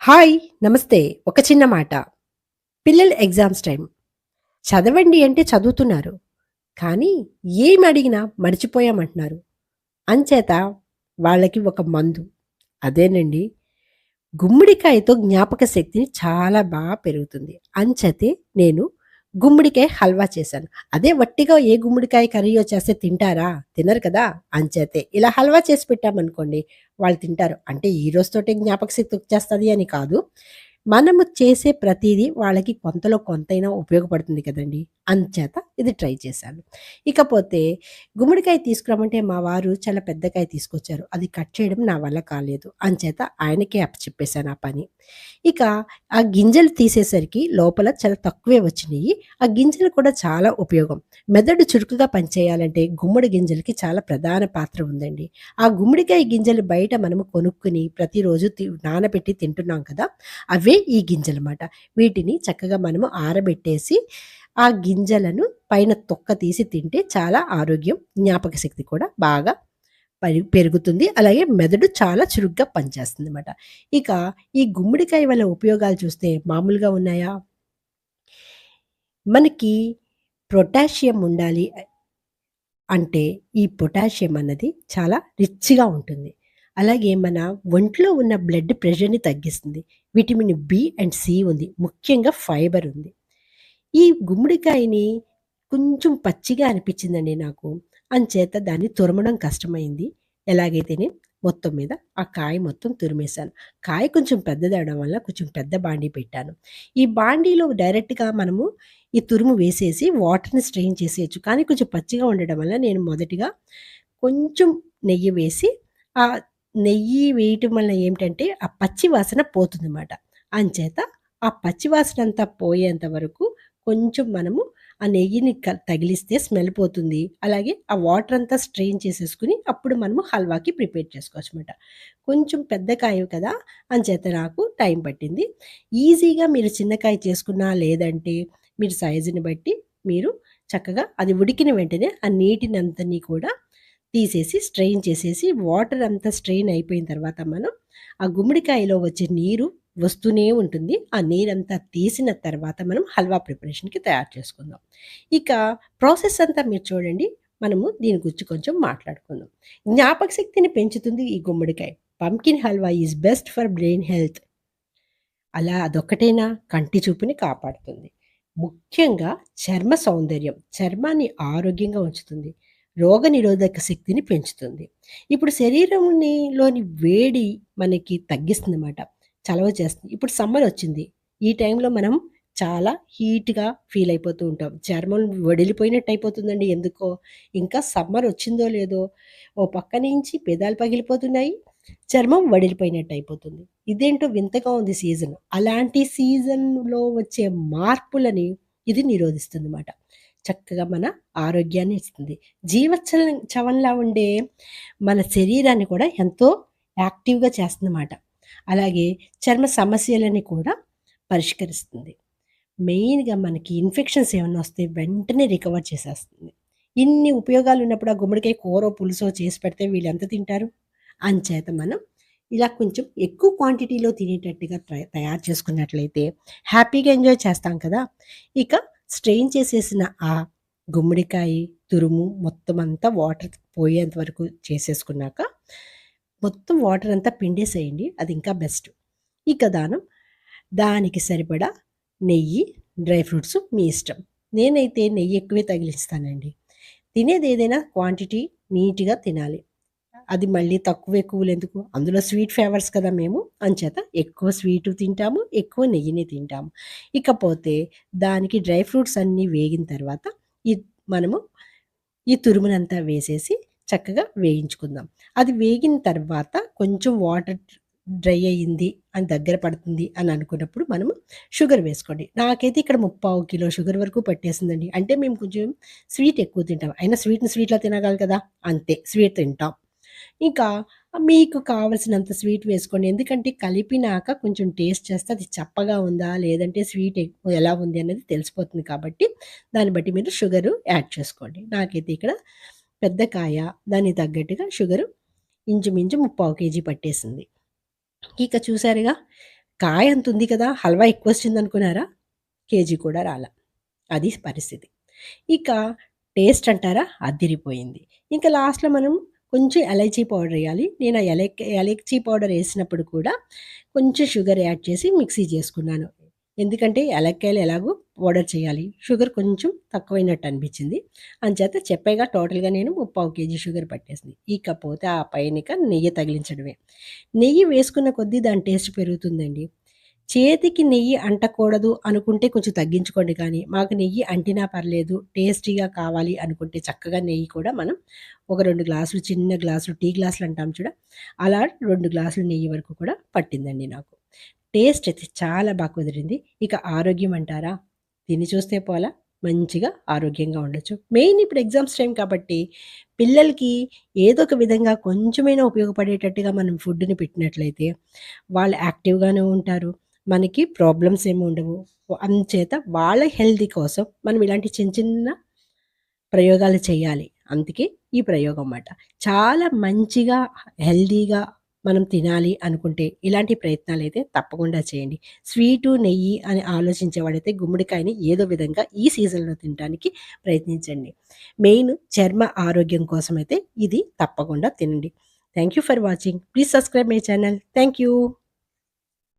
Hi! నమస్తే. ఒక చిన్న మాట. పిల్లల ఎగ్జామ్స్ టైం చదవండి అంటే చదువుతున్నారు. కానీ ఏమడిగినా మర్చిపోయామంటున్నారు. అంచేత వాళ్ళకి ఒక మందు. అదేనండి గుమ్మడికాయతో జ్ఞాపక శక్తి చాలా బాగా పెరుగుతుంది. అంచేతే నేను గుమ్మడికాయ హల్వా చేశాను. అదే వట్టిగా ఏ గుమ్మడికాయ కర్రీయో చేస్తే తింటారా? తినరు కదా! అంచేతే ఇలా హల్వా చేసి పెట్టామనుకోండి వాళ్ళు తింటారు. అంటే ఈ రోజుతోటే జ్ఞాపక శక్తి వచ్చేస్తుంది అని కాదు. మనము చేసే ప్రతిదీ వాళ్ళకి కొంతలో కొంతైనా ఉపయోగపడుతుంది కదండీ! అంచేత ఇది ట్రై చేశాను. ఇకపోతే గుమ్మడికాయ తీసుకురామంటే మా వారు చాలా పెద్దకాయ తీసుకొచ్చారు. అది కట్ చేయడం నా వల్ల కాలేదు. అంచేత ఆయనకే అప్పచెప్పేసాను ఆ పని. ఇక ఆ గింజలు తీసేసరికి లోపల చాలా తక్కువే వచ్చినాయి ఆ గింజలు కూడా చాలా ఉపయోగం. మెదడు చురుకుగా పనిచేయాలంటే గుమ్మడి గింజలకి చాలా ప్రధాన పాత్ర ఉందండి. ఆ గుమ్మడికాయ గింజలు బయట మనము కొనుక్కుని ప్రతిరోజు తి నానబెట్టి తింటున్నాం కదా! అవే ఈ గింజలమాట. వీటిని చక్కగా మనము ఆరబెట్టేసి ఆ గింజలను పైన తొక్క తీసి తింటే చాలా ఆరోగ్యం, జ్ఞాపక శక్తి కూడా బాగా పరి పెరుగుతుంది. అలాగే మెదడు చాలా చురుగ్గా పనిచేస్తుంది అనమాట ఇక ఈ గుమ్మడికాయ వల్ల ఉపయోగాలు చూస్తే మామూలుగా ఉన్నాయా? మనకి పొటాషియం ఉండాలి అంటే ఈ పొటాషియం అన్నది చాలా రిచ్‌గా ఉంటుంది. అలాగే మన ఒంట్లో ఉన్న బ్లడ్ ప్రెషర్‌ని తగ్గిస్తుంది. విటమిన్ బి అండ్ సి ఉంది. ముఖ్యంగా ఫైబర్ ఉంది. ఈ గుమ్మడికాయని కొంచెం పచ్చిగా అనిపించిందండి నాకు. అంచేత దాన్ని తురమడం కష్టమైంది. ఎలాగైతేనే మొత్తం మీద ఆ కాయ మొత్తం తురిమేశాను. కాయ కొంచెం పెద్దదవడం వల్ల కొంచెం పెద్ద బాండీ పెట్టాను. ఈ బాండీలో డైరెక్ట్‌గా మనము ఈ తురుము వేసేసి వాటర్‌ని స్ట్రెయిన్ చేసేయొచ్చు. కానీ కొంచెం పచ్చిగా ఉండడం వల్ల నేను మొదటిగా కొంచెం నెయ్యి వేసి ఆ నెయ్యి వేయటం వల్ల ఏమిటంటే ఆ పచ్చి వాసన పోతుందన్నమాట. అంచేత ఆ పచ్చి వాసనంతా పోయేంత వరకు కొంచెం మనము ఆ నెయ్యిని క తగిలిస్తే స్మెల్ పోతుంది. అలాగే ఆ వాటర్ అంతా స్ట్రెయిన్ చేసేసుకుని అప్పుడు మనము హల్వాకి ప్రిపేర్ చేసుకోవచ్చమాట. కొంచెం పెద్ద కాయ కదా! అంచేత నాకు టైం పట్టింది. ఈజీగా మీరు చిన్న కాయ చేసుకున్నా లేదంటే మీరు సైజుని బట్టి మీరు చక్కగా అది ఉడికిన వెంటనే ఆ నీటినంతని కూడా తీసేసి స్ట్రెయిన్ చేసేసి వాటర్ అంతా స్ట్రెయిన్ అయిపోయిన తర్వాత మనం ఆ గుమ్మడికాయలో వచ్చే నీరు వస్తూనే ఉంటుంది. ఆ నీరంతా తీసిన తర్వాత మనం హల్వా ప్రిపరేషన్‌కి తయారు చేసుకుందాం. ఇక ప్రాసెస్ అంతా మీరు చూడండి. మనము దీని గురించి కొంచెం మాట్లాడుకుందాం. జ్ఞాపక శక్తిని పెంచుతుంది ఈ గుమ్మడికాయ. Pumpkin halwa is best for brain health. అలా అదొక్కటైనా కంటి చూపుని కాపాడుతుంది. ముఖ్యంగా చర్మ సౌందర్యం. చర్మాన్ని ఆరోగ్యంగా ఉంచుతుంది. రోగనిరోధక శక్తిని పెంచుతుంది. ఇప్పుడు శరీరంలోని లోని వేడి మనకి తగ్గిస్తుందన్నమాట. చలవ చేస్తుంది. ఇప్పుడు సమ్మర్ వచ్చింది. ఈ టైంలో మనం చాలా హీట్‌గా ఫీల్ అయిపోతూ ఉంటాం. చర్మం వడిలిపోయినట్టు అయిపోతుందండి ఎందుకో. ఇంకా సమ్మర్ వచ్చిందో లేదో ఓ పక్క నుంచి పెదాలు పగిలిపోతున్నాయి. చర్మం వడిలిపోయినట్టు అయిపోతుంది. ఇదేంటో వింతగా ఉంది సీజన్. అలాంటి సీజన్‌లో వచ్చే మార్పులని ఇది నిరోధిస్తుంది అన్నమాట చక్కగా మన ఆరోగ్యాన్ని ఇస్తుంది. జీవచ్చలం చవంలా ఉండే మన శరీరాన్ని కూడా ఎంతో యాక్టివ్‌గా చేస్తుందన్నమాట. అలాగే చర్మ సమస్యలని కూడా పరిష్కరిస్తుంది. మెయిన్‌గా మనకి ఇన్ఫెక్షన్స్ ఏమైనా వస్తే వెంటనే రికవర్ చేసేస్తుంది. ఇన్ని ఉపయోగాలు ఉన్నప్పుడు ఆ గుమ్మడికాయ కూరో, పులుసో చేసి పెడితే వీళ్ళెంత తింటారు? అంచేత మనం ఇలా కొంచెం ఎక్కువ క్వాంటిటీలో తినేటట్టుగా తయారు చేసుకున్నట్లయితే హ్యాపీగా ఎంజాయ్ చేస్తాం కదా! ఇక స్ట్రెయిన్ చేసేసిన ఆ గుమ్మడికాయ తురుము మొత్తం అంతా వాటర్ పోయేంత వరకు చేసేసుకున్నాక మొత్తం వాటర్ అంతా పిండేసేయండి. అది ఇంకా బెస్ట్. ఇక దానం దానికి సరిపడా నెయ్యి, డ్రై ఫ్రూట్స్ మీ ఇష్టం. నేనైతే నెయ్యి ఎక్కువే తగిలిస్తానండి. తినేది ఏదైనా క్వాంటిటీ నీట్‌గా తినాలి. అది మళ్ళీ తక్కువ ఎక్కువలెందుకు? అందులో స్వీట్ ఫ్లేవర్స్ కదా మేము. అంచేత ఎక్కువ స్వీటు తింటాము. ఎక్కువ నెయ్యిని తింటాము. ఇకపోతే దానికి డ్రై ఫ్రూట్స్ అన్నీ వేగిన తర్వాత ఈ మనము ఈ తురుమునంతా వేసేసి చక్కగా వేయించుకుందాం. అది వేగిన తర్వాత కొంచెం వాటర్ డ్రై అయింది అని దగ్గర పడుతుంది అని అనుకున్నప్పుడు మనము షుగర్ వేసుకోండి. నాకైతే ఇక్కడ ముప్పావు కిలో షుగర్ వరకు పట్టేసిందండి. అంటే మేము కొంచెం స్వీట్ ఎక్కువ తింటాం. అయినా స్వీట్‌ని స్వీట్‌లా తినగాలి కదా! అంతే స్వీట్ తింటాం. ఇంకా మీకు కావాల్సినంత స్వీట్ వేసుకోండి. ఎందుకంటే కలిపినాక కొంచెం టేస్ట్ చేస్తే అది చప్పగా ఉందా? లేదంటే స్వీట్ ఎక్కువ ఎలా ఉంది అనేది తెలిసిపోతుంది కాబట్టి దాన్ని బట్టి మీరు షుగరు యాడ్ చేసుకోండి. నాకైతే ఇక్కడ పెద్ద కాయ దానికి తగ్గట్టుగా షుగరు ఇంచుమించు ముప్పావు కేజీ పట్టేసింది. ఇక చూసారుగా కాయ అంతుంది కదా! హల్వా ఎక్కువ వచ్చింది అనుకున్నారా కేజీ కూడా రాల. అది పరిస్థితి. ఇక టేస్ట్ అంటారా? అద్దిరిపోయింది. ఇంకా లాస్ట్‌లో మనం కొంచెం ఎలైచీ పౌడర్ వేయాలి నేను ఆ ఎలక్ ఎలైచీ పౌడరేసినప్పుడు కూడా కొంచెం షుగర్ యాడ్ చేసి మిక్సీ చేసుకున్నాను. ఎందుకంటే ఎలక్కాయలు ఎలాగో పౌడర్ చేయాలి. షుగర్ కొంచెం తక్కువైనట్టు అనిపించింది. అంచేత చెప్పాగా టోటల్‌గా నేను ముప్పావు కేజీ షుగర్ పట్టేసింది. ఇకపోతే ఆ పైనక నెయ్యి తగిలించడమే. నెయ్యి వేసుకున్న కొద్దీ దాని టేస్ట్ పెరుగుతుందండి. చేతికి నెయ్యి అంటకూడదు అనుకుంటే కొంచెం తగ్గించుకోండి కానీ, మాకు నెయ్యి అంటినా పర్లేదు, టేస్టీగా కావాలి అనుకుంటే చక్కగా నెయ్యి కూడా మనం ఒక రెండు గ్లాసులు చిన్న గ్లాసులు టీ గ్లాసులు అంటాం చూడ, అలా రెండు గ్లాసులు నెయ్యి వరకు కూడా పట్టిందండి నాకు. టేస్ట్ అయితే చాలా బాగా కుదిరింది. ఇక ఆరోగ్యం అంటారా? దీన్ని చూస్తే పోలా, మంచిగా ఆరోగ్యంగా ఉండొచ్చు. మెయిన్ ఇప్పుడు ఎగ్జామ్స్ టైం కాబట్టి పిల్లలకి ఏదో ఒక విధంగా కొంచెమైనా ఉపయోగపడేటట్టుగా మనం ఫుడ్‌ని పెట్టినట్లయితే వాళ్ళు యాక్టివ్‌గానే ఉంటారు. మనకి ప్రాబ్లమ్స్ ఏమి ఉండవు. అంచేత వాళ్ళ హెల్తీ కోసం మనం ఇలాంటి చిన్న చిన్న ప్రయోగాలు చేయాలి. అందుకే ఈ ప్రయోగం అన్నమాట చాలా మంచిగా హెల్దీగా మనం తినాలి అనుకుంటే ఇలాంటి ప్రయత్నాలైతే తప్పకుండా చేయండి. స్వీటు, నెయ్యి అని ఆలోచించేవాడైతే గుమ్మడికాయని ఏదో విధంగా ఈ సీజన్‌లో తినటానికి ప్రయత్నించండి. మెయిన్ చర్మ ఆరోగ్యం కోసం అయితే ఇది తప్పకుండా తినండి. Thank you for watching. Please subscribe my channel. Thank you.